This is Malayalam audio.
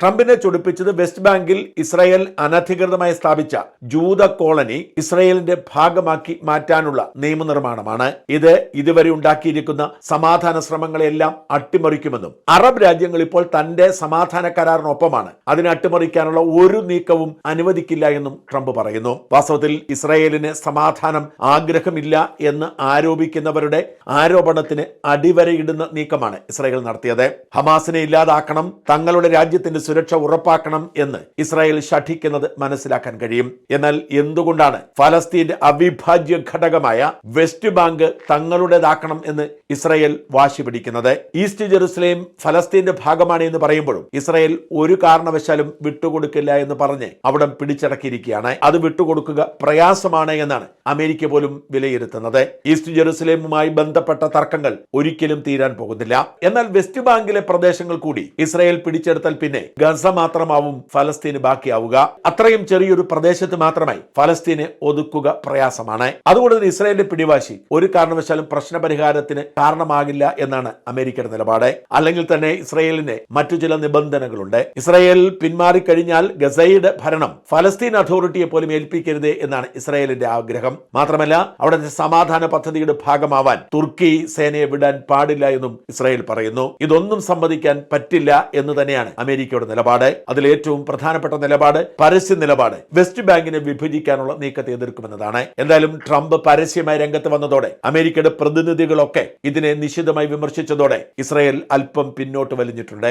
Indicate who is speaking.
Speaker 1: ട്രംപിനെ ചൊടിപ്പിച്ചത് വെസ്റ്റ് ബാങ്കിൽ ഇസ്രായേൽ അനധികൃതമായി സ്ഥാപിച്ച ജൂത കോളനി ഇസ്രായേലിന്റെ ഭാഗമാക്കി മാറ്റാനുള്ള നിയമനിർമ്മാണമാണ്. ഇത് ഇതുവരെ ഉണ്ടാക്കിയിരിക്കുന്ന സമാധാന ശ്രമങ്ങളെല്ലാം അട്ടിമറിക്കുമെന്നും അറബ് രാജ്യങ്ങൾ ഇപ്പോൾ തന്റെ സമാധാന കരാറിനൊപ്പമാണ്. അതിനെ അട്ടിമറിക്കാനുള്ള ഒരു നീക്കവും അനുവദിക്കില്ല എന്നും ട്രംപ് പറയുന്നു. വാസ്തവത്തിൽ ഇസ്രായേലിന് സമാധാനം ആഗ്രഹമില്ല എന്ന് ആരോപിക്കുന്നവരുടെ ആരോപണത്തിന് അടിവരയിടുന്ന നീക്കമാണ് ഇസ്രായേൽ നടത്തിയത്. ഹമാസിനെ ഇല്ലാതാക്കണം തങ്ങളുടെ രാജ്യത്തിന്റെ സുരക്ഷ ഉറപ്പാക്കണം എന്ന് ഇസ്രായേൽ ശഠിക്കുന്നത് മനസ്സിലാക്കാൻ കഴിയും. എന്നാൽ എന്തുകൊണ്ടാണ് ഫലസ്തീന്റെ അവിഭാജ്യ ഘടകമായ വെസ്റ്റ് ബാങ്ക് തങ്ങളുടേതാക്കണം എന്ന് ഇസ്രായേൽ വാശി പിടിക്കുന്നത്? ഈസ്റ്റ് ജെറുസലേം ഫലസ്തീന്റെ ഭാഗമാണ് എന്ന് പറയുമ്പോഴും ഇസ്രായേൽ ഒരു കാരണവശാലും വിട്ടുകൊടുക്കില്ല എന്ന് പറഞ്ഞ് അവിടം പിടിച്ചടക്കിയിരിക്കുകയാണ്. അത് വിട്ടുകൊടുക്കുക പ്രയാസമാണ് എന്നാണ് അമേരിക്ക പോലും വിലയിരുത്തുന്നത്. ഈസ്റ്റ് ജെറുസലേമുമായി ബന്ധപ്പെട്ട തർക്കങ്ങൾ ഒരിക്കലും തീരാൻ പോകുന്നില്ല. എന്നാൽ വെസ്റ്റ് ബാങ്കിലെ പ്രദേശങ്ങൾ കൂടി ഇസ്രായേൽ പിടിച്ചെടുത്താൽ പിന്നെ ഗസ മാത്രമാവും ഫലസ്തീന് ബാക്കിയാവുക. അത്രയും ചെറിയൊരു പ്രദേശത്ത് മാത്രമായി ഫലസ്തീനെ ഒതുക്കുക പ്രയാസമാണ്. അതുകൊണ്ട് ഇസ്രായേലിന്റെ പിടിവാശി ഒരു കാരണവശാലും പ്രശ്നപരിഹാരത്തിന് കാരണമാകില്ല എന്നാണ് അമേരിക്കയുടെ നിലപാട്. അല്ലെങ്കിൽ തന്നെ ഇസ്രായേലിന് മറ്റു ചില നിബന്ധനകളുണ്ട്. ഇസ്രായേൽ പിന്മാറിക്കഴിഞ്ഞാൽ ഗസയുടെ ഭരണം ഫലസ്തീൻ അതോറിറ്റിയെ പോലും ഏൽപ്പിക്കരുത് എന്നാണ് ഇസ്രായേലിന്റെ ആഗ്രഹം. മാത്രമല്ല അവിടുത്തെ സമാധാന പദ്ധതിയുടെ ഭാഗമാവാൻ തുർക്കി സേനയെ വിടാൻ പാടില്ല എന്നും ഇസ്രായേൽ പറയുന്നു. ഇതൊന്നും സമ്മതിക്കാൻ പറ്റില്ല എന്ന് തന്നെയാണ് അമേരിക്കയുടെ നിലപാട്. അതിൽ ഏറ്റവും പ്രധാനപ്പെട്ട നിലപാട് പരസ്യ നിലപാട്. വെസ്റ്റ് ബാങ്കിനെ വിഭജിക്കാനുള്ള നീക്കത്തെ എതിർക്കുമെന്നതാണ്. എന്തായാലും ട്രംപ് പരസ്യമായി രംഗത്ത് വന്നതോടെ അമേരിക്കയുടെ പ്രതിനിധികളൊക്കെ ഇതിനെ നിശിതമായി വിമർശിച്ചതോടെ ഇസ്രായേൽ അല്പം പിന്നോട്ട് വലിഞ്ഞിട്ടുണ്ട്.